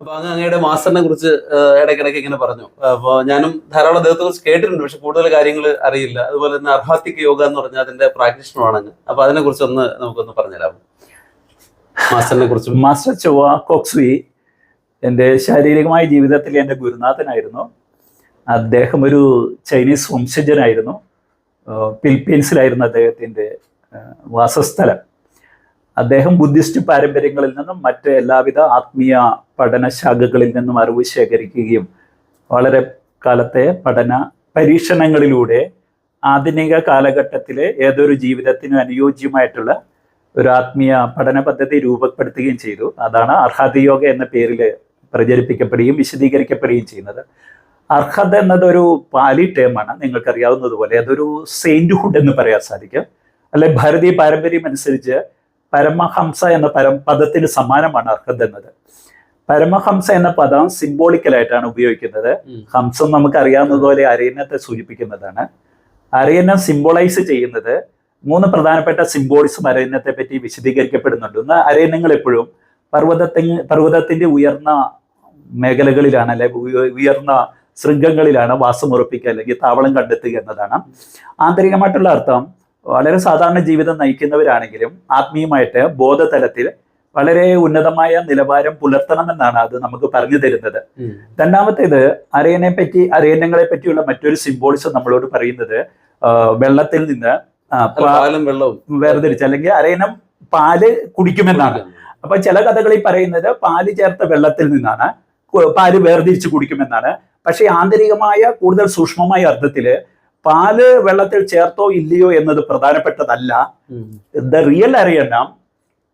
അപ്പൊ അങ്ങ് അങ്ങയുടെ മാസ്റ്ററിനെ കുറിച്ച് ഇടയ്ക്കിടയ്ക്ക് ഇങ്ങനെ പറഞ്ഞു. അപ്പൊ ഞാനും ധാരാളം അദ്ദേഹത്തെ കുറിച്ച് കേട്ടിട്ടുണ്ട് പക്ഷെ കൂടുതൽ കാര്യങ്ങൾ അറിയില്ല. അതുപോലെ തന്നെ അർഹാത്തിക് യോഗ എന്ന് പറഞ്ഞാൽ അതിന്റെ പ്രാക്ടീഷണറാണ് അങ്ങ്. അപ്പൊ അതിനെ കുറിച്ച് ഒന്ന് നമുക്കൊന്ന് പറഞ്ഞുതരാമോ മാസ്റ്ററിനെ കുറിച്ച്. മാസ്റ്റർ ചൊവ്വ കോക്സ്വി എന്റെ ശാരീരികമായ ജീവിതത്തിൽ എന്റെ ഗുരുനാഥനായിരുന്നു. അദ്ദേഹം ഒരു ചൈനീസ് വംശജനായിരുന്നു. ഫിലിപ്പീൻസിലായിരുന്നു അദ്ദേഹത്തിന്റെ വാസസ്ഥലം. അദ്ദേഹം ബുദ്ധിസ്റ്റ് പാരമ്പര്യങ്ങളിൽ നിന്നും മറ്റ് എല്ലാവിധ ആത്മീയ പഠന ശാഖകളിൽ നിന്നും അറിവ് ശേഖരിക്കുകയും വളരെ കാലത്തെ പഠന പരീക്ഷണങ്ങളിലൂടെ ആധുനിക കാലഘട്ടത്തിലെ ഏതൊരു ജീവിതത്തിനും അനുയോജ്യമായിട്ടുള്ള ഒരു ആത്മീയ പഠന പദ്ധതി രൂപപ്പെടുത്തുകയും ചെയ്തു. അതാണ് അർഹതയോഗ എന്ന പേരിൽ പ്രചരിപ്പിക്കപ്പെടുകയും വിശദീകരിക്കപ്പെടുകയും ചെയ്യുന്നത്. അർഹത എന്നതൊരു പാലി ടേമാണ് നിങ്ങൾക്കറിയാവുന്നതുപോലെ അതൊരു സെയിന്റ്ഹുഡ് എന്ന് പറയാൻ സാധിക്കും. അല്ലെ ഭാരതീയ പാരമ്പര്യം അനുസരിച്ച് പരമഹംസ എന്ന പരം പദത്തിന് സമാനമാണ് അർഹത എന്നത്. പരമഹംസ എന്ന പദം സിംബോളിക്കലായിട്ടാണ് ഉപയോഗിക്കുന്നത്. ഹംസം നമുക്ക് അറിയാവുന്നതുപോലെ അരയന്നത്തെ സൂചിപ്പിക്കുന്നതാണ്. അരയന്നം സിംബോളൈസ് ചെയ്യുന്നത് മൂന്ന് പ്രധാനപ്പെട്ട സിംബോളിസം അരയന്നത്തെ പറ്റി വിശദീകരിക്കപ്പെടുന്നുണ്ട്. ഒന്ന് അരയന്നങ്ങൾ എപ്പോഴും പർവതത്തി പർവതത്തിന്റെ ഉയർന്ന മേഖലകളിലാണ് അല്ലെ ഉയർന്ന ശൃംഗങ്ങളിലാണ് വാസമുറപ്പിക്കുക അല്ലെങ്കിൽ താവളം കണ്ടെത്തുക എന്നതാണ്. ആന്തരികമായിട്ടുള്ള അർത്ഥം വളരെ സാധാരണ ജീവിതം നയിക്കുന്നവരാണെങ്കിലും ആത്മീയമായിട്ട് ബോധതലത്തിൽ വളരെ ഉന്നതമായ നിലവാരം പുലർത്തണമെന്നാണ് അത് നമുക്ക് പറഞ്ഞു തരുന്നത്. രണ്ടാമത്തേത് അരയനെ പറ്റി അരയന്നങ്ങളെ പറ്റിയുള്ള മറ്റൊരു സിംബോളിസം നമ്മളോട് പറയുന്നത് വെള്ളത്തിൽ നിന്ന് വേർതിരിച്ച് അല്ലെങ്കിൽ അരയനം പാൽ കുടിക്കുമെന്നാണ്. അപ്പൊ ചില കഥകളിൽ പറയുന്നത് പാൽ ചേർത്ത വെള്ളത്തിൽ നിന്നാണ് പാൽ വേർതിരിച്ച് കുടിക്കുമെന്നാണ്. പക്ഷേ ആന്തരികമായ കൂടുതൽ സൂക്ഷ്മമായ അർത്ഥത്തിൽ പാൽ വെള്ളത്തിൽ ചേർത്തോ ഇല്ലയോ എന്നത് പ്രധാനപ്പെട്ടതല്ല. ദ റിയൽ അരയണ്ണം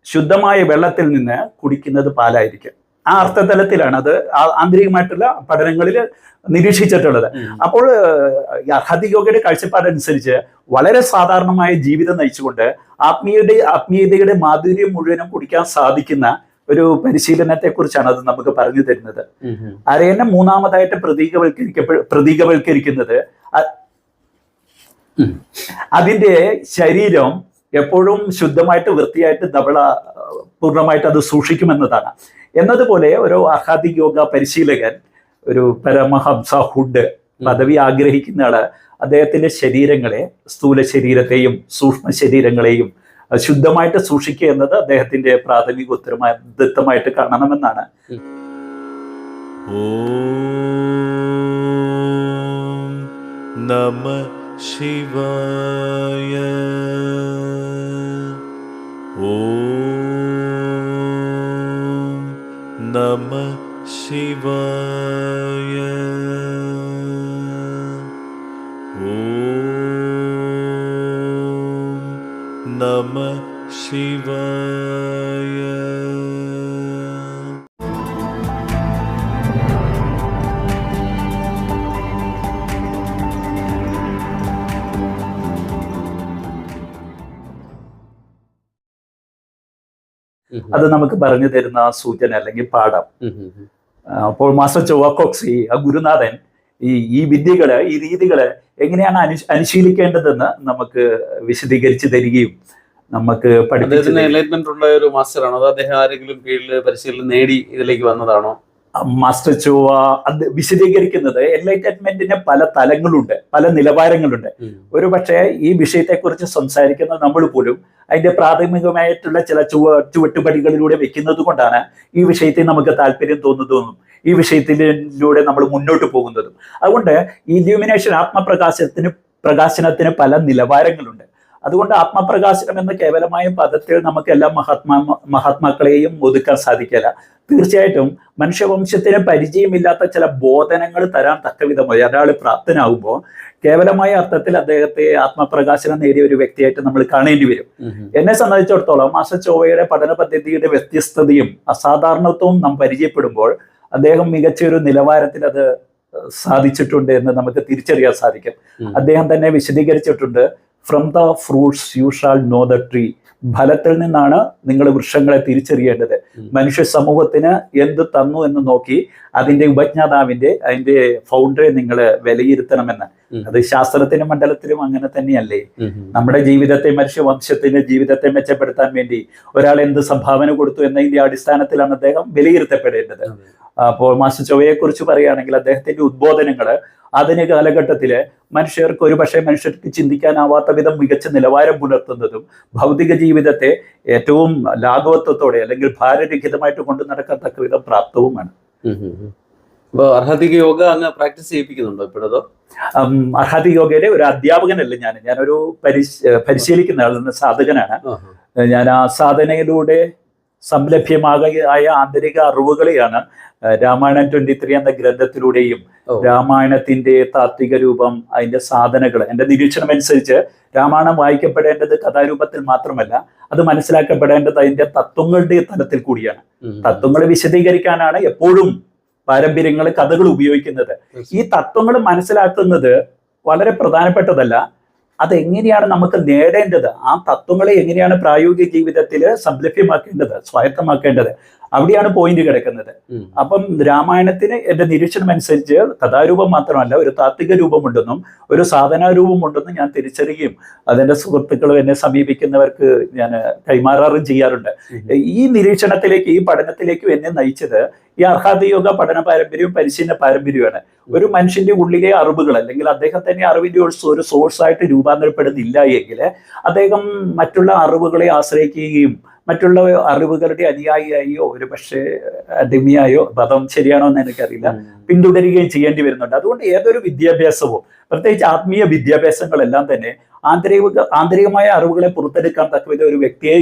ശുദ്ധമായ വെള്ളത്തിൽ നിന്ന് കുടിക്കുന്നത് പാലായിരിക്കും. ആ അർത്ഥതലത്തിലാണ് അത് ആന്തരികമായിട്ടുള്ള പഠനങ്ങളിൽ നിരീക്ഷിച്ചിട്ടുള്ളത്. അപ്പോൾ അർഹതി യോഗയുടെ കാഴ്ചപ്പാടനുസരിച്ച് വളരെ സാധാരണമായ ജീവിതം നയിച്ചുകൊണ്ട് ആത്മീയയുടെ ആത്മീയതയുടെ മാധുര്യം മുഴുവനും കുടിക്കാൻ സാധിക്കുന്ന ഒരു പരിശീലനത്തെ കുറിച്ചാണ് അത് നമുക്ക് പറഞ്ഞു തരുന്നത്. അരയന്നം മൂന്നാമതായിട്ട് പ്രതീകവൽക്കരിക്കപ്പെ പ്രതീകവൽക്കരിക്കുന്നത് അതിന്റെ ശരീരം എപ്പോഴും ശുദ്ധമായിട്ട് വൃത്തിയായിട്ട് നമ്മൾ പൂർണമായിട്ട് അത് സൂക്ഷിക്കുമെന്നതാണ്. എന്നതുപോലെ ഒരു അഹാദി യോഗ പരിശീലകൻ ഒരു പരമഹംസ ഹുഡ് പദവി ആഗ്രഹിക്കുന്ന ആൾ അദ്ദേഹത്തിന്റെ ശരീരങ്ങളെ സ്ഥൂല ശരീരത്തെയും സൂക്ഷ്മ ശരീരങ്ങളെയും ശുദ്ധമായിട്ട് സൂക്ഷിക്കുക എന്നത് അദ്ദേഹത്തിന്റെ പ്രാഥമിക ഉത്തരവാദിത്വമായിട്ട് കാണണമെന്നാണ്. നമ ശിവായ അത് നമുക്ക് പറഞ്ഞു തരുന്ന സൂചന അല്ലെങ്കിൽ പാഠം. അപ്പോൾ മാസ്റ്റർ ചൊവ്വാക്കോക്സി ആ ഗുരുനാഥൻ ഈ ഈ വിദ്യകൾ ഈ രീതികൾ എങ്ങനെയാണ് അനു അനുശീലിക്കേണ്ടതെന്ന് നമുക്ക് വിശദീകരിച്ചു തരികയും നമുക്ക് ഉള്ള ഒരു മാസ്റ്ററാണോ അതോ അദ്ദേഹം ആരെങ്കിലും കീഴിൽ പരിശീലനം നേടി ഇതിലേക്ക് വന്നതാണോ? മാസ്റ്റർ ചോവ അത് വിശദീകരിക്കുന്നത് എൻലൈറ്റൻമെന്റിന് പല തലങ്ങളുണ്ട് പല നിലവാരങ്ങളുണ്ട്. ഒരു പക്ഷേ ഈ വിഷയത്തെക്കുറിച്ച് സംസാരിക്കുന്ന നമ്മൾ പോലും അതിന്റെ പ്രാഥമികമായിട്ടുള്ള ചില ചുവ ചുവട്ടുപടികളിലൂടെ വെക്കുന്നത് കൊണ്ടാണ് ഈ വിഷയത്തിൽ നമുക്ക് താല്പര്യം തോന്നുന്നതും ഈ വിഷയത്തിലൂടെ നമ്മൾ മുന്നോട്ട് പോകുന്നതും. അതുകൊണ്ട് ഈ ഇല്യൂമിനേഷൻ ആത്മപ്രകാശത്തിന് പ്രകാശനത്തിന് പല നിലവാരങ്ങളുണ്ട്. അതുകൊണ്ട് ആത്മപ്രകാശനം എന്ന കേവലമായ പദത്തിൽ നമുക്ക് എല്ലാ മഹാത്മാ മഹാത്മാക്കളെയും ഒതുക്കാൻ സാധിക്കില്ല തീർച്ചയായിട്ടും മനുഷ്യവംശത്തിന് പരിചയമില്ലാത്ത ചില ബോധനങ്ങൾ തരാൻ തക്കവിധമായി ഒരാൾ പ്രാപ്തനാകുമ്പോൾ കേവലമായ അർത്ഥത്തിൽ അദ്ദേഹത്തെ ആത്മപ്രകാശനം നേടിയ ഒരു വ്യക്തിയായിട്ട് നമ്മൾ കാണേണ്ടി വരും. എന്നെ സംബന്ധിച്ചിടത്തോളം ആശ ചോവയുടെ പഠന പദ്ധതിയുടെ വ്യത്യസ്തതയും അസാധാരണത്വവും നാം പരിചയപ്പെടുമ്പോൾ അദ്ദേഹം മികച്ച ഒരു നിലവാരത്തിൽ അത് സാധിച്ചിട്ടുണ്ട് എന്ന് നമുക്ക് തിരിച്ചറിയാൻ സാധിക്കും. അദ്ദേഹം തന്നെ വിശദീകരിച്ചിട്ടുണ്ട്. From the fruits you shall know the tree ഫലത്തിൽ നിന്നാണ് നിങ്ങൾ വൃക്ഷങ്ങളെ തിരിച്ചറിയേണ്ടത്. മനുഷ്യ സമൂഹത്തിന് എന്ത് തന്നു എന്ന് നോക്കി അതിന്റെ ഉപജ്ഞാതാവിന്റെ അതിന്റെ ഫൗണ്ടറെ നിങ്ങൾ വിലയിരുത്തണമെന്ന്. അത് ശാസ്ത്രത്തിന്റെ മണ്ഡലത്തിലും അങ്ങനെ തന്നെയല്ലേ. നമ്മുടെ ജീവിതത്തെ മനുഷ്യ വംശത്തിന്റെ ജീവിതത്തെ മെച്ചപ്പെടുത്താൻ വേണ്ടി ഒരാൾ എന്ത് സംഭാവന കൊടുത്തു എന്നതിന്റെ അടിസ്ഥാനത്തിലാണ് അദ്ദേഹം വിലയിരുത്തപ്പെടേണ്ടത്. അപ്പോൾ മാസ്റ്റർ ചൊവ്വയെ കുറിച്ച് പറയുകയാണെങ്കിൽ അദ്ദേഹത്തിന്റെ ഉദ്ബോധനങ്ങൾ ആധുനിക കാലഘട്ടത്തിൽ മനുഷ്യർക്ക് ഒരു പക്ഷേ മനുഷ്യർക്ക് ചിന്തിക്കാനാവാത്ത വിധം മികച്ച നിലവാരം പുലർത്തുന്നതും ഭൗതിക ജീവിതത്തെ ഏറ്റവും ലാഘവത്വത്തോടെ അല്ലെങ്കിൽ ഭാരരഹിതമായിട്ട് കൊണ്ടു നടക്കത്തക്ക വിധം പ്രാപ്തവുമാണ്. ഉം, ഉം, ഉം. അപ്പൊ അർഹതിക യോഗ അങ്ങ് പ്രാക്ടീസ് ചെയ്യിപ്പിക്കുന്നുണ്ടോ ഇപ്പോഴതോ? അർഹതി യോഗയിലെ ഒരു അധ്യാപകനല്ല ഞാൻ. ഞാനൊരു പരിശ പരിശീലിക്കുന്ന ആളെന്ന സാധകനാണ്. ഞാൻ ആ സാധനയിലൂടെ സംലഭ്യമാകായ ആന്തരിക അറിവുകളെയാണ് രാമായണം ട്വന്റി ത്രീ എന്ന ഗ്രന്ഥത്തിലൂടെയും രാമായണത്തിന്റെ താത്വിക രൂപം അതിന്റെ സാധനകൾ എന്റെ നിരീക്ഷണം അനുസരിച്ച് രാമായണം വായിക്കപ്പെടേണ്ടത് കഥാരൂപത്തിൽ മാത്രമല്ല അത് മനസ്സിലാക്കപ്പെടേണ്ടത് അതിന്റെ തത്വങ്ങളുടെ തലത്തിൽ കൂടിയാണ്. ഉം. വിശദീകരിക്കാനാണ് എപ്പോഴും പാരമ്പര്യങ്ങൾ കഥകൾ ഉപയോഗിക്കുന്നത്. ഈ തത്വങ്ങൾ മനസ്സിലാക്കുന്നത് വളരെ പ്രധാനപ്പെട്ടതല്ല. അതെങ്ങനെയാണ് നമുക്ക് നേടേണ്ടത്? ആ തത്വങ്ങളെ എങ്ങനെയാണ് പ്രായോഗിക ജീവിതത്തിൽ സംലഭ്യമാക്കേണ്ടത് സ്വായത്തമാക്കേണ്ടത്? അവിടെയാണ് പോയിന്റ് കിടക്കുന്നത്. അപ്പം രാമായണത്തിന് എന്റെ നിരീക്ഷണം അനുസരിച്ച് കഥാരൂപം മാത്രമല്ല ഒരു താത്വിക രൂപമുണ്ടെന്നും ഒരു സാധനാ രൂപമുണ്ടെന്നും ഞാൻ തിരിച്ചറിയുകയും അതിന്റെ സുഹൃത്തുക്കളും എന്നെ സമീപിക്കുന്നവർക്ക് ഞാൻ കൈമാറാറും ചെയ്യാറുണ്ട്. ഈ നിരീക്ഷണത്തിലേക്ക് ഈ പഠനത്തിലേക്കും എന്നെ നയിച്ചത് ഈ അർഹാദയോഗ പഠന പാരമ്പര്യവും പരിശീലന പാരമ്പര്യമാണ് ഒരു മനുഷ്യന്റെ ഉള്ളിലെ അറിവുകൾ അല്ലെങ്കിൽ അദ്ദേഹം തന്നെ അറിവിന്റെ ഒരു സോഴ്സായിട്ട് ഒരു സോഴ്സ് ആയിട്ട് രൂപാന്തരപ്പെടുന്നില്ല എങ്കിൽ അദ്ദേഹം മറ്റുള്ള അറിവുകളെ ആശ്രയിക്കുകയും മറ്റുള്ള അറിവുകളുടെ അനുയായിയായോ ഒരു പക്ഷേ അടിമയായോ പദം ശരിയാണോ എന്ന് എനിക്കറിയില്ല. പിന്തുടരുകയും ചെയ്യേണ്ടി വരുന്നുണ്ട്. അതുകൊണ്ട് ഏതൊരു വിദ്യാഭ്യാസവും പ്രത്യേകിച്ച് ആത്മീയ വിദ്യാഭ്യാസങ്ങളെല്ലാം തന്നെ ആന്തരിക ആന്തരികമായ അറിവുകളെ പുറത്തെടുക്കാൻ തക്കവിധ ഒരു വ്യക്തിയെ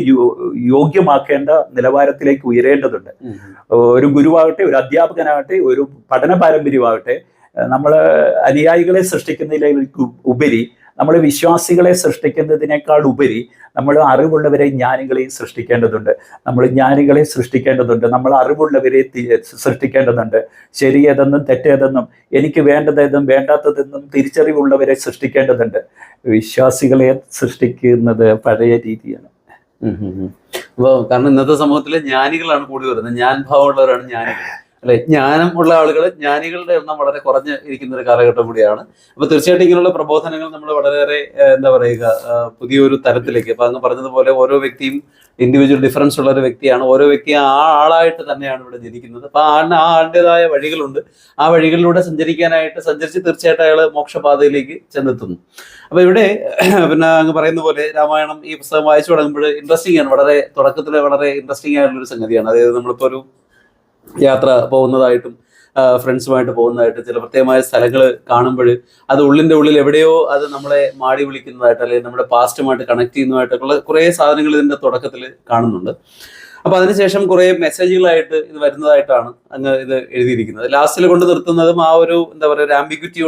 യോഗ്യമാക്കേണ്ട നിലവാരത്തിലേക്ക് ഉയരേണ്ടതുണ്ട്. ഒരു ഗുരുവാകട്ടെ ഒരു അധ്യാപകനാകട്ടെ ഒരു പഠന പാരമ്പര്യമാകട്ടെ നമ്മൾ അനുയായികളെ സൃഷ്ടിക്കുന്നതിലേക്ക് ഉപരി നമ്മൾ വിശ്വാസികളെ സൃഷ്ടിക്കുന്നതിനേക്കാൾ ഉപരി നമ്മൾ അറിവുള്ളവരെ ജ്ഞാനികളെയും സൃഷ്ടിക്കേണ്ടതുണ്ട്. നമ്മൾ ജ്ഞാനികളെ സൃഷ്ടിക്കേണ്ടതുണ്ട്. നമ്മൾ അറിവുള്ളവരെ സൃഷ്ടിക്കേണ്ടതുണ്ട്. ശരിയേതെന്നും തെറ്റേതെന്നും എനിക്ക് വേണ്ടതെന്നും വേണ്ടാത്തതെന്നും തിരിച്ചറിവുള്ളവരെ സൃഷ്ടിക്കേണ്ടതുണ്ട്. വിശ്വാസികളെ സൃഷ്ടിക്കുന്നത് പഴയ രീതിയാണ്. ഉം, ഉം, ഉം. അപ്പൊ കാരണം ഇന്നത്തെ സമൂഹത്തിലെ ജ്ഞാനികളാണ് കൂടി വരുന്നത്. ഞാൻ ഭാവമുള്ളവരാണ് ജ്ഞാനികൾ. അല്ലെ? ജ്ഞാനം ഉള്ള ആളുകൾ ജ്ഞാനികളുടെ എണ്ണം വളരെ കുറഞ്ഞ് ഇരിക്കുന്ന ഒരു കാലഘട്ടം കൂടിയാണ്. അപ്പൊ തീർച്ചയായിട്ടും ഇങ്ങനെയുള്ള പ്രബോധനങ്ങൾ നമ്മൾ വളരെയേറെ എന്താ പറയുക പുതിയൊരു തരത്തിലേക്ക്. അപ്പൊ അങ്ങ് പറഞ്ഞതുപോലെ ഓരോ വ്യക്തിയും ഇൻഡിവിജ്വൽ ഡിഫറൻസ് ഉള്ള ഒരു വ്യക്തിയാണ്. ഓരോ വ്യക്തിയും ആ ആളായിട്ട് തന്നെയാണ് ഇവിടെ ജനിക്കുന്നത്. അപ്പൊ ആ ആ ആളുടേതായ വഴികളുണ്ട്. ആ വഴികളിലൂടെ സഞ്ചരിക്കാനായിട്ട് സഞ്ചരിച്ച് തീർച്ചയായിട്ടും അയാൾ മോക്ഷപാതയിലേക്ക് ചെന്നെത്തുന്നു. അപ്പൊ ഇവിടെ പിന്നെ അങ്ങ് പറയുന്ന പോലെ രാമായണം ഈ പുസ്തകം വായിച്ചു തുടങ്ങുമ്പോൾ ഇൻട്രസ്റ്റിംഗ് ആണ്. വളരെ തുടക്കത്തിൽ വളരെ ഇൻട്രസ്റ്റിംഗ് ആയിട്ടുള്ള ഒരു സംഗതിയാണ്. അതായത് നമ്മളിപ്പോ ഒരു യാത്ര പോകുന്നതായിട്ടും ഫ്രണ്ട്സുമായിട്ട് പോകുന്നതായിട്ട് ചില പ്രത്യേകമായ സ്ഥലങ്ങൾ കാണുമ്പോൾ അത് ഉള്ളിന്റെ ഉള്ളിൽ എവിടെയോ അത് നമ്മളെ മാടി വിളിക്കുന്നതായിട്ട് അല്ലെങ്കിൽ നമ്മുടെ പാസ്റ്റുമായിട്ട് കണക്ട് ചെയ്യുന്നതായിട്ടൊക്കെയുള്ള കുറേ സാധനങ്ങൾ ഇതിന്റെ തുടക്കത്തിൽ കാണുന്നുണ്ട്. അപ്പൊ അതിനുശേഷം കുറെ മെസ്സേജുകളായിട്ട് ഇത് വരുന്നതായിട്ടാണ് അങ്ങ് ഇത് എഴുതിയിരിക്കുന്നത്. ലാസ്റ്റിൽ കൊണ്ട് നിർത്തുന്നതും ആ ഒരു എന്താ പറയുക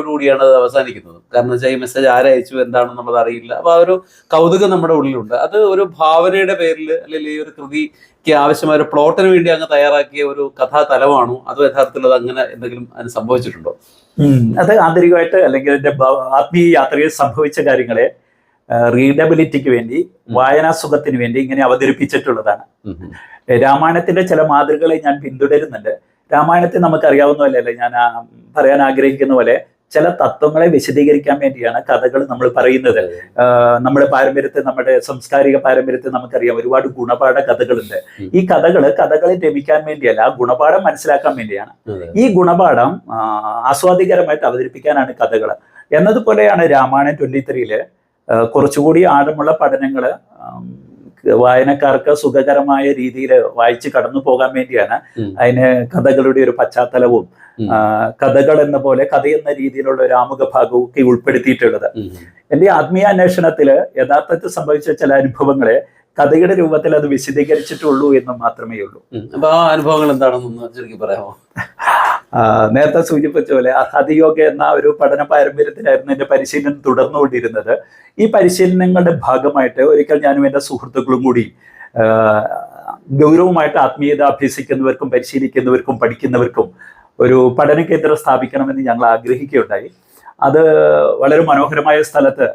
ഒരു അത് അവസാനിക്കുന്നത്. കാരണം വെച്ചാൽ ഈ മെസ്സേജ് ആരയച്ചു നമ്മൾ അറിയില്ല. അപ്പൊ ആ ഒരു കൗതുകം നമ്മുടെ ഉള്ളിലുണ്ട്. അത് ഒരു ഭാവനയുടെ പേരിൽ അല്ലെങ്കിൽ ഈ ഒരു കൃതിക്ക് ആവശ്യമായ ഒരു പ്ലോട്ടിന് വേണ്ടി അങ്ങ് തയ്യാറാക്കിയ ഒരു കഥാതലമാണോ? അതോ യഥാർത്ഥത്തിൽ അത് അങ്ങനെ എന്തെങ്കിലും അതിന് സംഭവിച്ചിട്ടുണ്ടോ? അത് ആന്തരികമായിട്ട് അല്ലെങ്കിൽ അതിന്റെ ആത്മീയ യാത്രയിൽ സംഭവിച്ച കാര്യങ്ങളെ റീഡബിലിറ്റിക്ക് വേണ്ടി വായനാസുഖത്തിന് വേണ്ടി ഇങ്ങനെ അവതരിപ്പിച്ചിട്ടുള്ളതാണ്. രാമായണത്തിന്റെ ചില മാതൃകകളെ ഞാൻ പിന്തുടരുന്നുണ്ട്. രാമായണത്തെ നമുക്കറിയാവുന്ന പോലെയല്ലേ ഞാൻ പറയാൻ ആഗ്രഹിക്കുന്ന പോലെ ചില തത്വങ്ങളെ വിശദീകരിക്കാൻ വേണ്ടിയാണ് കഥകൾ നമ്മൾ പറയുന്നത്. നമ്മുടെ പാരമ്പര്യത്തെ നമ്മുടെ സാംസ്കാരിക പാരമ്പര്യത്തെ നമുക്കറിയാം. ഒരുപാട് ഗുണപാഠ കഥകളുണ്ട്. ഈ കഥകൾ കഥകളെ രമിക്കാൻ വേണ്ടിയല്ല ഗുണപാഠം മനസ്സിലാക്കാൻ വേണ്ടിയാണ്. ഈ ഗുണപാഠം ആസ്വാദികരമായിട്ട് അവതരിപ്പിക്കാനാണ് കഥകൾ എന്നതുപോലെയാണ് രാമായണം ട്വന്റി ത്രീയിൽ കുറച്ചുകൂടി ആഴമുള്ള പഠനങ്ങൾ വായനക്കാർക്ക് സുഖകരമായ രീതിയിൽ വായിച്ച് കടന്നു പോകാൻ വേണ്ടിയാണ്. അതിന് കഥകളുടെ ഒരു പശ്ചാത്തലവും കഥകൾ എന്ന പോലെ കഥ എന്ന രീതിയിലുള്ള ഒരു ആമുഖ ഭാഗവും ഒക്കെ ഉൾപ്പെടുത്തിയിട്ടുള്ളത്. എന്റെ ആത്മീയ അന്വേഷണത്തിൽ യഥാർത്ഥത്തിൽ സംഭവിച്ച ചില അനുഭവങ്ങളെ കഥയുടെ രൂപത്തിൽ അത് വിശദീകരിച്ചിട്ടുള്ളൂ എന്ന് മാത്രമേ ഉള്ളൂ. അപ്പൊ ആ അനുഭവങ്ങൾ എന്താണെന്നൊന്ന് ചുരുക്കി പറയാമോ നേരത്തെ സൂചിപ്പിച്ച പോലെ ഹതിയോഗ എന്ന ഒരു പഠന പാരമ്പര്യത്തിലായിരുന്നു എന്റെ പരിശീലനം തുടർന്നുകൊണ്ടിരുന്നത്. ഈ പരിശീലനങ്ങളുടെ ഭാഗമായിട്ട് ഒരിക്കൽ ഞാനും എന്റെ സുഹൃത്തുക്കളും കൂടി ഗൗരവമായിട്ട് ആത്മീയത അഭ്യസിക്കുന്നവർക്കും പരിശീലിക്കുന്നവർക്കും പഠിക്കുന്നവർക്കും ഒരു പഠന കേന്ദ്രം സ്ഥാപിക്കണമെന്ന് ഞങ്ങൾ ആഗ്രഹിക്കുകയുണ്ടായി. അത് വളരെ മനോഹരമായ സ്ഥലത്ത്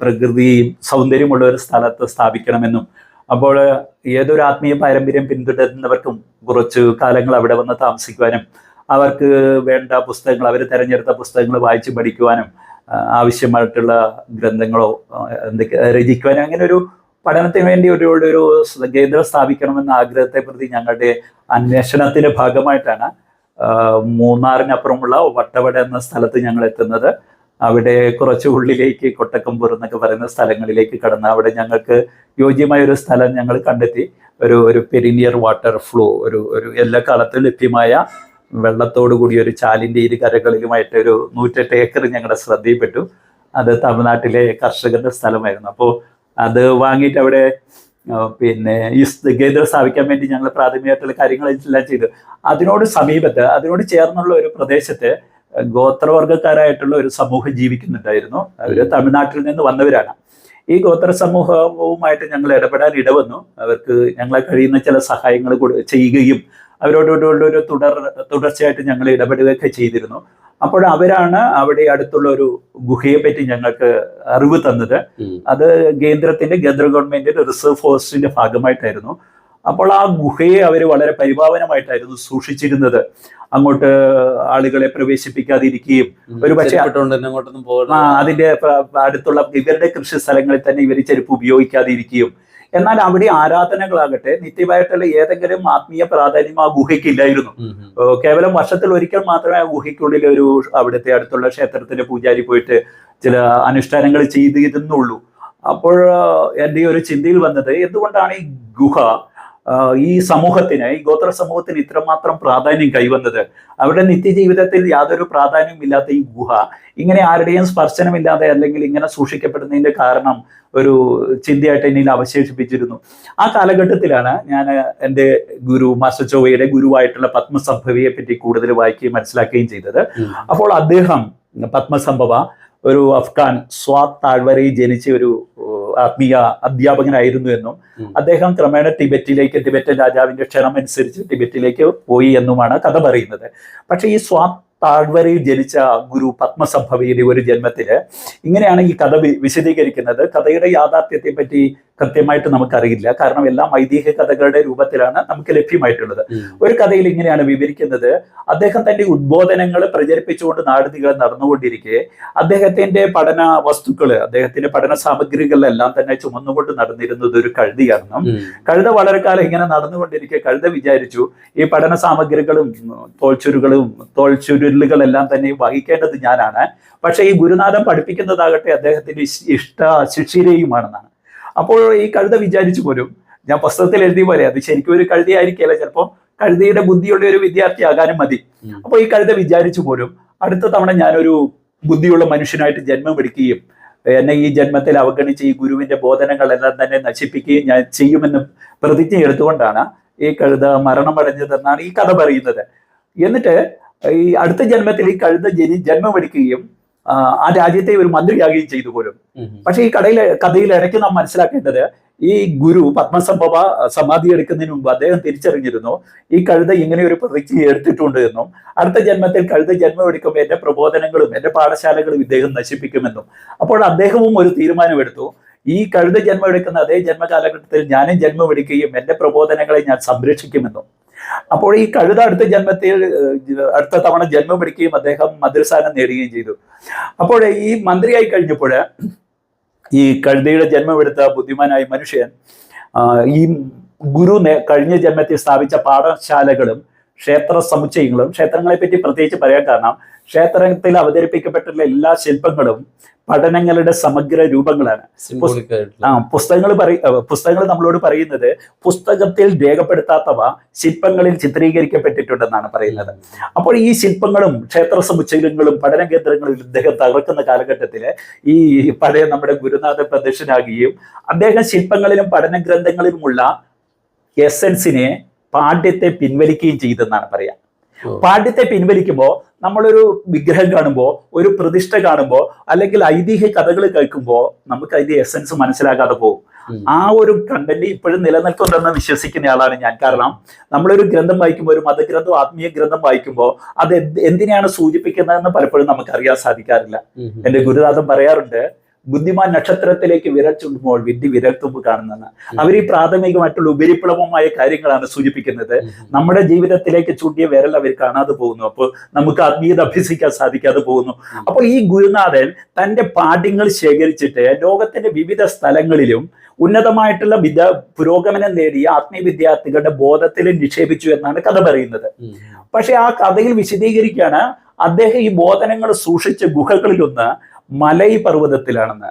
പ്രകൃതിയും സൗന്ദര്യമുള്ള ഒരു സ്ഥലത്ത് സ്ഥാപിക്കണമെന്നും അപ്പോൾ ഏതൊരു ആത്മീയ പാരമ്പര്യം പിന്തുടരുന്നവർക്കും കുറച്ച് കാലങ്ങൾ അവിടെ വന്ന് താമസിക്കുവാനും അവർക്ക് വേണ്ട പുസ്തകങ്ങൾ അവർ തിരഞ്ഞെടുത്ത പുസ്തകങ്ങൾ വായിച്ച് പഠിക്കുവാനും ആവശ്യമായിട്ടുള്ള ഗ്രന്ഥങ്ങളോ എന്തൊക്കെ രചിക്കുവാനും അങ്ങനെ ഒരു പഠനത്തിന് വേണ്ടി ഒരു ഒരു കേന്ദ്രം സ്ഥാപിക്കണമെന്ന ആഗ്രഹത്തെ പ്രതി ഞങ്ങളുടെ അന്വേഷണത്തിന്റെ ഭാഗമായിട്ടാണ് മൂന്നാറിനപ്പുറമുള്ള വട്ടവട എന്ന സ്ഥലത്ത് ഞങ്ങൾ എത്തുന്നത്. അവിടെ കുറച്ച് ഉള്ളിലേക്ക് കൊട്ടക്കമ്പൂർ എന്നൊക്കെ പറയുന്ന സ്ഥലങ്ങളിലേക്ക് കടന്ന് അവിടെ ഞങ്ങൾക്ക് യോജ്യമായ ഒരു സ്ഥലം ഞങ്ങൾ കണ്ടെത്തി. ഒരു ഒരു പെരിനിയർ വാട്ടർ ഫ്ലോ ഒരു ഒരു എല്ലാ കാലത്തും ലഭ്യമായ വെള്ളത്തോടു കൂടിയ ഒരു ചാലിന്റെ ഇരു കരകളിലുമായിട്ട് ഒരു നൂറ്റെട്ട് ഏക്കർ ഞങ്ങളുടെ ശ്രദ്ധയിൽപ്പെട്ടു. അത് തമിഴ്നാട്ടിലെ കർഷകരുടെ സ്ഥലമായിരുന്നു. അപ്പോൾ അത് വാങ്ങിയിട്ട് അവിടെ പിന്നെ ഈ കേന്ദ്രം സ്ഥാപിക്കാൻ വേണ്ടി ഞങ്ങൾ പ്രാഥമികമായിട്ടുള്ള കാര്യങ്ങളെല്ലാം ചെയ്തു. അതിനോട് സമീപത്ത് അതിനോട് ചേർന്നുള്ള ഒരു പ്രദേശത്ത് ഗോത്രവർഗക്കാരായിട്ടുള്ള ഒരു സമൂഹം ജീവിക്കുന്നുണ്ടായിരുന്നു. അവർ തമിഴ്നാട്ടിൽ നിന്ന് വന്നവരാണ്. ഈ ഗോത്ര സമൂഹവുമായിട്ട് ഞങ്ങൾ ഇടപെടാൻ ഇടവന്നു. അവർക്ക് ഞങ്ങളെ കഴിയുന്ന ചില സഹായങ്ങൾ ചെയ്യുകയും അവരോടുള്ള ഒരു തുടർ തുടർച്ചയായിട്ട് ഞങ്ങൾ ഇടപെടുകയൊക്കെ ചെയ്തിരുന്നു. അപ്പോൾ അവരാണ് അവിടെ അടുത്തുള്ള ഒരു ഗുഹയെ പറ്റി ഞങ്ങൾക്ക് അറിവ് തന്നത്. അത് കേന്ദ്രത്തിന്റെ കേന്ദ്ര ഗവൺമെന്റിന്റെ റിസർവ് ഫോഴ്സിന്റെ ഭാഗമായിട്ടായിരുന്നു. അപ്പോൾ ആ ഗുഹയെ അവർ വളരെ പരിഭാവനമായിട്ടായിരുന്നു സൂക്ഷിച്ചിരുന്നത്. അങ്ങോട്ട് ആളുകളെ പ്രവേശിപ്പിക്കാതിരിക്കുകയും. ഒരു പക്ഷേ- അങ്ങോട്ടൊന്നും പോകുന്ന അതിന്റെ അടുത്തുള്ള ഇവരുടെ കൃഷി സ്ഥലങ്ങളിൽ തന്നെ ഇവർ ചെരുപ്പ് ഉപയോഗിക്കാതിരിക്കുകയും എന്നാൽ അവിടെ ആരാധനകളാകട്ടെ നിത്യമായിട്ടുള്ള ഏതെങ്കിലും ആത്മീയ പ്രാധാന്യം ആ ഗുഹയ്ക്ക് ഇല്ലായിരുന്നു ഉം, ഉം. ഏഹ് കേവലം വർഷത്തിൽ ഒരിക്കൽ മാത്രമേ ആ ഗുഹയ്ക്കുള്ളിൽ ഒരു അവിടുത്തെ അടുത്തുള്ള ക്ഷേത്രത്തിന്റെ പൂജാരി പോയിട്ട് ചില അനുഷ്ഠാനങ്ങൾ ചെയ്തിരുന്നുള്ളൂ അപ്പോൾ എന്റെ ഒരു ചിന്തയിൽ വന്നത് എന്തുകൊണ്ടാണ് ഈ ഗുഹ ഈ സമൂഹത്തിന് ഈ ഗോത്ര സമൂഹത്തിന് ഇത്രമാത്രം പ്രാധാന്യം കൈവന്നത്. അവരുടെ നിത്യജീവിതത്തിൽ യാതൊരു പ്രാധാന്യവും ഇല്ലാത്ത ഈ ഗുഹ ഇങ്ങനെ ആരുടെയും സ്പർശനമില്ലാതെ അല്ലെങ്കിൽ ഇങ്ങനെ സൂക്ഷിക്കപ്പെടുന്നതിന്റെ കാരണം ഒരു ചിന്തയായിട്ട് എന്നിൽ അവശേഷിപ്പിച്ചിരുന്നു. ആ കാലഘട്ടത്തിലാണ് ഞാൻ എന്റെ ഗുരു മാസ്റ്റർ ചോവയുടെ ഗുരുവായിട്ടുള്ള പത്മസംഭവിയെ പറ്റി കൂടുതൽ വായിക്കുകയും മനസ്സിലാക്കുകയും ചെയ്തത്. അപ്പോൾ അദ്ദേഹം പത്മസംഭവ ഒരു അഫ്ഗാൻ സ്വാത് താഴ്വരയിൽ ജനിച്ച ഒരു ആത്മീയ അധ്യാപകനായിരുന്നു എന്നും അദ്ദേഹം ക്രമേണ ടിബറ്റിലേക്ക് ടിബറ്റൻ രാജാവിന്റെ ക്ഷണം അനുസരിച്ച് ടിബറ്റിലേക്ക് പോയി എന്നുമാണ് കഥ പറയുന്നത്. പക്ഷേ ഈ സ്വാത് താഴ്വരയിൽ ജനിച്ച ഗുരു പത്മസംഭവയുടെ ഒരു ജന്മത്തിൽ ഇങ്ങനെയാണ് ഈ കഥ വി- വിശദീകരിക്കുന്നത്. കഥയുടെ യാഥാർത്ഥ്യത്തെ പറ്റി കൃത്യമായിട്ട് നമുക്കറിയില്ല. കാരണം എല്ലാം ഐതിഹ്യ കഥകളുടെ രൂപത്തിലാണ് നമുക്ക് ലഭ്യമായിട്ടുള്ളത്. ഒരു കഥയിൽ ഇങ്ങനെയാണ് വിവരിക്കുന്നത്. അദ്ദേഹം തന്റെ ഉദ്ബോധനങ്ങൾ പ്രചരിപ്പിച്ചുകൊണ്ട് നാടുതികൾ നടന്നുകൊണ്ടിരിക്കെ അദ്ദേഹത്തിന്റെ പഠന വസ്തുക്കൾ അദ്ദേഹത്തിന്റെ പഠന സാമഗ്രികളെല്ലാം തന്നെ ചുമന്നുകൊണ്ട് നടന്നിരുന്നത് ഒരു കഴുതിയാണെന്നും. കഴുത വളരെ കാലം ഇങ്ങനെ നടന്നുകൊണ്ടിരിക്കെ കഴുത വിചാരിച്ചു. ഈ പഠന സാമഗ്രികളും തോൽച്ചുരുകളും തോൾച്ചുരുകളും തോൾച്ചുരുളുകളെല്ലാം തന്നെ വഹിക്കേണ്ടത് ഞാനാണ്. പക്ഷേ ഈ ഗുരുനാഥൻ പഠിപ്പിക്കുന്നതാകട്ടെ അദ്ദേഹത്തിന്റെ ഇഷ്- ഇഷ്ട ശിഷ്യരെയുമാണെന്നാണ്. അപ്പോൾ ഈ കഴുത വിചാരിച്ചു പോലും ഞാൻ പുസ്തകത്തിൽ എഴുതിയ പോലെ അത് ശരിക്കും ഒരു കഴുതയായിരിക്കില്ല ചിലപ്പോൾ കഴുതയുടെ ബുദ്ധിയുള്ള ഒരു വിദ്യാർത്ഥി വിദ്യാർത്ഥിയാകാനും മതി. അപ്പോൾ ഈ കഴുത വിചാരിച്ചു പോലും അടുത്ത തവണ ഞാനൊരു ബുദ്ധിയുള്ള മനുഷ്യനായിട്ട് ജന്മം ജന്മമെടുക്കുകയും എന്നെ ഈ ജന്മത്തിൽ അവഗണിച്ച് ഈ ഗുരുവിന്റെ ബോധനങ്ങളെല്ലാം തന്നെ നശിപ്പിക്കുകയും ഞാൻ ചെയ്യുമെന്ന് പ്രതിജ്ഞ എടുത്തുകൊണ്ടാണ് ഈ കഴുത മരണമടഞ്ഞതെന്നാണ് ഈ കഥ പറയുന്നത്. എന്നിട്ട് ഈ അടുത്ത ജന്മത്തിൽ ഈ കഴുത ജനി ജന്മമെടുക്കുകയും ആ, രാജ്യത്തെ ഒരു മന്ത്രിയാകുകയും ചെയ്തു പോലും. പക്ഷെ ഈ കടയിൽ കഥയിൽ ഇടയ്ക്ക് നാം മനസ്സിലാക്കേണ്ടത് ഈ ഗുരു പത്മസംഭവ സമാധി എടുക്കുന്നതിന് മുമ്പ് അദ്ദേഹം തിരിച്ചറിഞ്ഞിരുന്നു ഈ കഴുത ഇങ്ങനെ ഒരു പ്രതിജ്ഞ എടുത്തിട്ടുണ്ട് എന്നും അടുത്ത ജന്മത്തിൽ കഴുത ജന്മം എടുക്കുമ്പോൾ എന്റെ പ്രബോധനങ്ങളും എന്റെ പാഠശാലകളും ഇദ്ദേഹം നശിപ്പിക്കുമെന്നും. അപ്പോൾ അദ്ദേഹവും ഒരു തീരുമാനമെടുത്തു. ഈ കഴുത ജന്മം എടുക്കുന്ന അതേ ജന്മകാലഘട്ടത്തിൽ ഞാനും ജന്മം എടുക്കുകയും എന്റെ പ്രബോധനങ്ങളെ ഞാൻ സംരക്ഷിക്കുമെന്നും. അപ്പോൾ ഈ കഴുത അടുത്ത ജന്മത്തിൽ അടുത്ത തവണ ജന്മം എടുക്കുകയും അദ്ദേഹം മന്ത്രിസ്ഥാനം നേടുകയും ചെയ്തു. അപ്പോൾ ഈ മന്ത്രിയായി കഴിഞ്ഞപ്പോൾ ഈ കഴുതയുടെ ജന്മമെടുത്ത ബുദ്ധിമാനായ മനുഷ്യൻ ഈ ഗുരു കഴിഞ്ഞ ജന്മത്തിൽ സ്ഥാപിച്ച പാഠശാലകളും ക്ഷേത്ര സമുച്ചയങ്ങളും ക്ഷേത്രങ്ങളെ പറ്റി പ്രത്യേകിച്ച് പറയാൻ കാരണം ക്ഷേത്രത്തിൽ അവതരിപ്പിക്കപ്പെട്ടുള്ള എല്ലാ ശില്പങ്ങളും പഠനങ്ങളുടെ സമഗ്ര രൂപങ്ങളാണ്. ആ പുസ്തകങ്ങൾ പറയ പുസ്തകങ്ങൾ നമ്മളോട് പറയുന്നത് പുസ്തകത്തിൽ രേഖപ്പെടുത്താത്തവ ശില്പങ്ങളിൽ ചിത്രീകരിക്കപ്പെട്ടിട്ടുണ്ടെന്നാണ് പറയുന്നത്. അപ്പോൾ ഈ ശില്പങ്ങളും ക്ഷേത്ര സമുച്ചയങ്ങളും പഠന കേന്ദ്രങ്ങളും ഇദ്ദേഹം തകർക്കുന്ന കാലഘട്ടത്തിൽ ഈ പഴയ നമ്മുടെ ഗുരുനാഥ പ്രദക്ഷനാകുകയും അദ്ദേഹം ശില്പങ്ങളിലും പഠന ഗ്രന്ഥങ്ങളിലുമുള്ള എസൻസിനെ പാഠ്യത്തെ പിൻവലിക്കുകയും ചെയ്തെന്നാണ് പറയാ. ഓ. പാണ്ഡ്യത്തെ പിൻവലിക്കുമ്പോൾ നമ്മളൊരു വിഗ്രഹം കാണുമ്പോൾ ഒരു പ്രതിഷ്ഠ കാണുമ്പോൾ അല്ലെങ്കിൽ ഐതിഹ്യ കഥകൾ കേൾക്കുമ്പോൾ നമുക്ക് അതിന്റെ എസൻസ് മനസ്സിലാകാതെ പോകും ആ ഒരു കണ്ടന്റ് ഇപ്പോഴും നിലനിൽക്കുന്നുണ്ടെന്ന് വിശ്വസിക്കുന്ന ആളാണ് ഞാൻ കാരണം നമ്മളൊരു ഗ്രന്ഥം വായിക്കുമ്പോൾ ഒരു മതഗ്രന്ഥം ആത്മീയ ഗ്രന്ഥം വായിക്കുമ്പോൾ അത് എന്ത് എന്തിനെയാണ് സൂചിപ്പിക്കുന്നതെന്ന് പലപ്പോഴും നമുക്ക് അറിയാൻ സാധിക്കാറില്ല. എന്റെ ഗുരുനാഥൻ പറയാറുണ്ട് ബുദ്ധിമാൻ നക്ഷത്രത്തിലേക്ക് വിരൽ ചൂണ്ടുമ്പോൾ വിദ്യ വിരൽത്തുമ്പ് കാണുന്നതാണ്. അവർ ഈ പ്രാഥമികമായിട്ടുള്ള ഉപരിപ്ലവമായ കാര്യങ്ങളാണ് സൂചിപ്പിക്കുന്നത്. നമ്മുടെ ജീവിതത്തിലേക്ക് ചൂണ്ടിയ വിരൽ അവർ കാണാതെ പോകുന്നു. അപ്പോൾ നമുക്ക് ആത്മീയത അഭ്യസിക്കാൻ സാധിക്കാതെ പോകുന്നു. അപ്പോൾ ഈ ഗുരുനാഥൻ തന്റെ പാഠ്യങ്ങൾ ശേഖരിച്ചിട്ട് ലോകത്തിന്റെ വിവിധ സ്ഥലങ്ങളിലും ഉന്നതമായിട്ടുള്ള വിദ്യ പുരോഗമനം നേടിയ ആത്മീയ വിദ്യാർത്ഥികളുടെ ബോധത്തിൽ നിക്ഷേപിച്ചു എന്നാണ് കഥ പറയുന്നത്. പക്ഷെ ആ കഥയിൽ വിശദീകരിക്കുകയാണ് അദ്ദേഹം ഈ ബോധനങ്ങൾ സൂക്ഷിച്ച ഗുഹകളിലൊന്ന് മലൈ പർവതത്തിലാണെന്ന്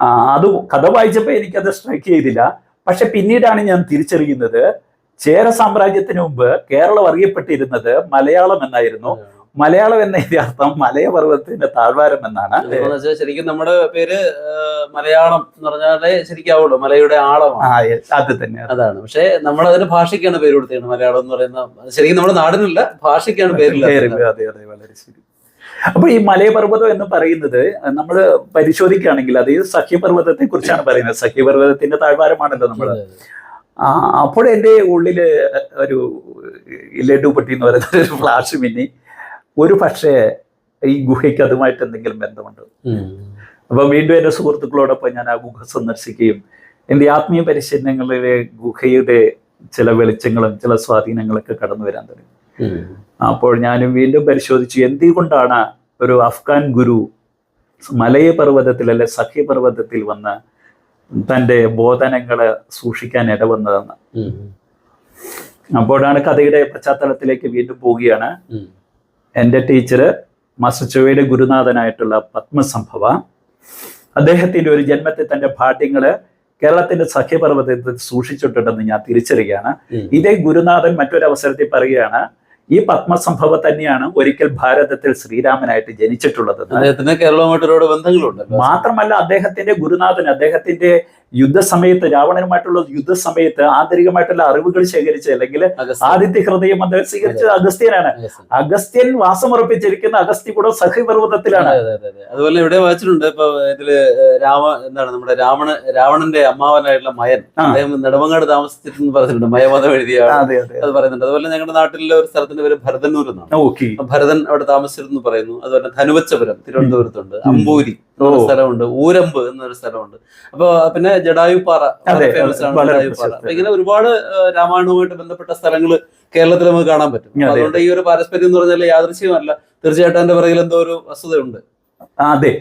ആ, അത് കഥ വായിച്ചപ്പോൾ എനിക്കത് സ്ട്രൈക്ക് ചെയ്തില്ല. പക്ഷെ പിന്നീടാണ് ഞാൻ തിരിച്ചറിയുന്നത് ചേര സാമ്രാജ്യത്തിന് മുമ്പ് കേരളം അറിയപ്പെട്ടിരുന്നത് മലയാളം എന്നായിരുന്നു. മലയാളം എന്ന ഇതിഹാസം അർത്ഥം മലയ പർവതത്തിന്റെ താഴ്വാരം എന്നാണ് ശരിക്കും നമ്മുടെ പേര് മലയാളം എന്ന് പറഞ്ഞാലേ ശരിക്കാവുള്ളൂ. മലയുടെ ആളമാണ്. അത് തന്നെ അതാണ്. പക്ഷെ നമ്മൾ അതിന് ഭാഷയ്ക്കാണ് പേര് കൊടുത്തത് മലയാളം എന്ന് പറയുന്ന ശരിക്കും നമ്മുടെ നാടിനല്ല ഭാഷയ്ക്കാണ് പേരില്ല. പേര് അതെ അതെ വളരെ ശരി. അപ്പൊ ഈ മലയപർവതം എന്ന് പറയുന്നത് നമ്മൾ പരിശോധിക്കുകയാണെങ്കിൽ അത് ഈ സഖ്യപർവതത്തെ കുറിച്ചാണ് പറയുന്നത്? സഖ്യപർവതത്തിന്റെ താഴ്വാരമാണല്ലോ നമ്മൾ അപ്പോൾ എന്റെ ഉള്ളിൽ ഒരു ലഡു പൊട്ടി എന്ന് പറയുന്ന ഒരു ഫ്ലാഷ് മിന്നി. ഒരു പക്ഷേ ഈ ഗുഹയ്ക്ക് അതുമായിട്ട് എന്തെങ്കിലും ബന്ധമുണ്ട്. അപ്പൊ വീണ്ടും എന്റെ സുഹൃത്തുക്കളോടൊപ്പം ഞാൻ ആ ഗുഹ സന്ദർശിക്കുകയും എന്റെ ആത്മീയ പരിശീലനങ്ങളിലെ ഗുഹയുടെ ചില വെളിച്ചങ്ങളും ചില സ്വാധീനങ്ങളൊക്കെ കടന്നു വരാൻ തുടങ്ങി. അപ്പോൾ ഞാനും വീണ്ടും പരിശോധിച്ചു എന്തുകൊണ്ടാണ് ഒരു അഫ്ഗാൻ ഗുരു മലയ പർവതത്തിൽ അല്ലെ സഖ്യ പർവതത്തിൽ വന്ന് തന്റെ ബോധനങ്ങളെ സൂക്ഷിക്കാൻ ഇടവന്നതെന്ന്. അപ്പോഴാണ് കഥയുടെ പശ്ചാത്തലത്തിലേക്ക് വീണ്ടും പോവുകയാണ്. എന്റെ ടീച്ചർ മാസ്റ്റർ ചൊവ്വയുടെ ഗുരുനാഥനായിട്ടുള്ള പത്മസംഭവ. അദ്ദേഹത്തിന്റെ ഒരു ജന്മത്തിൽ തന്റെ പാഠ്യങ്ങൾ കേരളത്തിന്റെ സഖ്യപർവതത്തിൽ സൂക്ഷിച്ചിട്ടുണ്ടെന്ന് ഞാൻ തിരിച്ചറിയുകയാണ്. ഇതേ ഗുരുനാഥൻ മറ്റൊരവസരത്തിൽ പറയുകയാണ് ഈ പത്മസംഭവ തന്നെയാണ് ഒരിക്കൽ ഭാരതത്തിൽ ശ്രീരാമനായിട്ട് ജനിച്ചിട്ടുള്ളത്. അദ്ദേഹത്തിന് കേരളവുമായിട്ട് ഒരുപാട് ബന്ധങ്ങളുണ്ട്. മാത്രമല്ല അദ്ദേഹത്തിന്റെ ഗുരുനാഥൻ അദ്ദേഹത്തിന്റെ യുദ്ധസമയത്ത് രാവണനുമായിട്ടുള്ള യുദ്ധസമയത്ത് ആന്തരികമായിട്ടുള്ള അറിവുകൾ ശേഖരിച്ച് അല്ലെങ്കിൽ. ആദിത്യ ഹൃദയം അദ്ദേഹം സ്വീകരിച്ചത് അഗസ്ത്യനാണ്. അഗസ്ത്യൻ. വാസമുറപ്പിച്ചിരിക്കുന്ന അഗസ്ത്യകൂടം കൂടെ സഹിപർവതത്തിലാണ് അതെ, അതെ. അതുപോലെ ഇവിടെ വായിച്ചിട്ടുണ്ട് ഇപ്പൊ ഇതിൽ രാമ എന്താണ് നമ്മുടെ രാവണ രാവണന്റെ അമ്മാവനായിട്ടുള്ള മയൻ. അദ്ദേഹം നെടുമങ്ങാട് താമസിച്ചിട്ടെന്ന് പറഞ്ഞിട്ടുണ്ട്. മയമതം എഴുതിയ. അതെ പറയുന്നുണ്ട്. അതുപോലെ ഞങ്ങളുടെ നാട്ടിലെ ഒരു സ്ഥലത്തിന്റെ പേര് ഭരതന്നൂർ എന്നാണ്. ഓക്കെ. ഭരതൻ അവിടെ താമസിച്ചിരുന്നു പറയുന്നു. അതുപോലെ ധനുവച്ചപുരം തിരുവനന്തപുരത്തുണ്ട്. അമ്പൂരി എന്നൊരു സ്ഥലമുണ്ട്. ഊരമ്പ് എന്നൊരു സ്ഥലമുണ്ട്. അപ്പൊ പിന്നെ ജഡായുപ്പാറ അപ്പൊ ഇങ്ങനെ ഒരുപാട് രാമായണവുമായിട്ട് ബന്ധപ്പെട്ട സ്ഥലങ്ങൾ കേരളത്തിൽ നമുക്ക് കാണാൻ പറ്റും. അതുകൊണ്ട് ഈ ഒരു പാരസ്പര്യം എന്ന് പറഞ്ഞാൽ യാദൃശ്യമല്ല തീർച്ചയായിട്ടും എന്റെ പിറകിൽ എന്തോ ഒരു വസ്തുതയുണ്ട്. അതെ.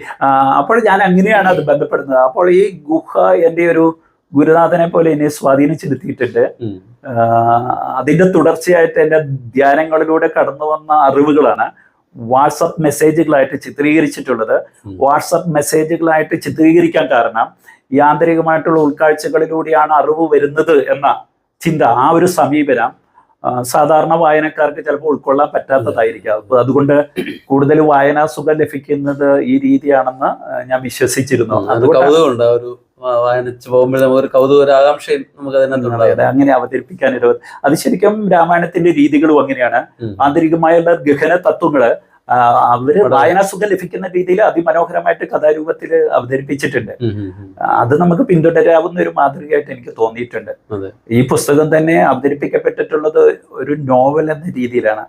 അപ്പോൾ ഞാൻ അങ്ങനെയാണ് അത് ബന്ധപ്പെടുന്നത്. അപ്പോൾ ഈ ഗുഹ എന്റെ ഒരു ഗുരുനാഥനെ പോലെ എന്നെ സ്വാധീനിച്ചെടുത്തിയിട്ടുണ്ട്. അതിന്റെ തുടർച്ചയായിട്ട് എന്റെ ധ്യാനങ്ങളിലൂടെ കടന്നു വന്ന അറിവുകളാണ് വാട്സപ്പ് മെസ്സേജുകളായിട്ട് ചിത്രീകരിച്ചിട്ടുള്ളത്. വാട്സപ്പ് മെസ്സേജുകളായിട്ട് ചിത്രീകരിക്കാൻ കാരണം ഈ ആന്തരികമായിട്ടുള്ള ഉൾക്കാഴ്ചകളിലൂടെയാണ് അറിവ് വരുന്നത് എന്ന ചിന്ത ആ ഒരു സമീപനം സാധാരണ വായനക്കാർക്ക് ചിലപ്പോൾ ഉൾക്കൊള്ളാൻ പറ്റാത്തതായിരിക്കാം. അപ്പൊ അതുകൊണ്ട് കൂടുതൽ വായനാ സുഖം ലഭിക്കുന്നത് ഈ രീതിയാണെന്ന് ഞാൻ വിശ്വസിച്ചിരുന്നു. അതുകൊണ്ട് ഒരു പോകുമ്പോൾ നമുക്കൊരു കൗതുക ഒരു ആകാംക്ഷയും നമുക്ക് അതിനകത്ത് അതെ, അതെ, അങ്ങനെ അവതരിപ്പിക്കാൻ അത് ശരിക്കും രാമായണത്തിന്റെ രീതികളും അങ്ങനെയാണ്. ആന്തരികമായുള്ള ഗഹന തത്വങ്ങൾ അവർ വായനാസുഖം ലഭിക്കുന്ന രീതിയിൽ അതിമനോഹരമായിട്ട് കഥാരൂപത്തിൽ അവതരിപ്പിച്ചിട്ടുണ്ട്. അത് നമുക്ക് പിന്തുടരാവുന്ന ഒരു മാതൃകയായിട്ട് എനിക്ക് തോന്നിയിട്ടുണ്ട്. ഈ പുസ്തകം തന്നെ അവതരിപ്പിക്കപ്പെട്ടിട്ടുള്ളത് ഒരു നോവൽ എന്ന രീതിയിലാണ്.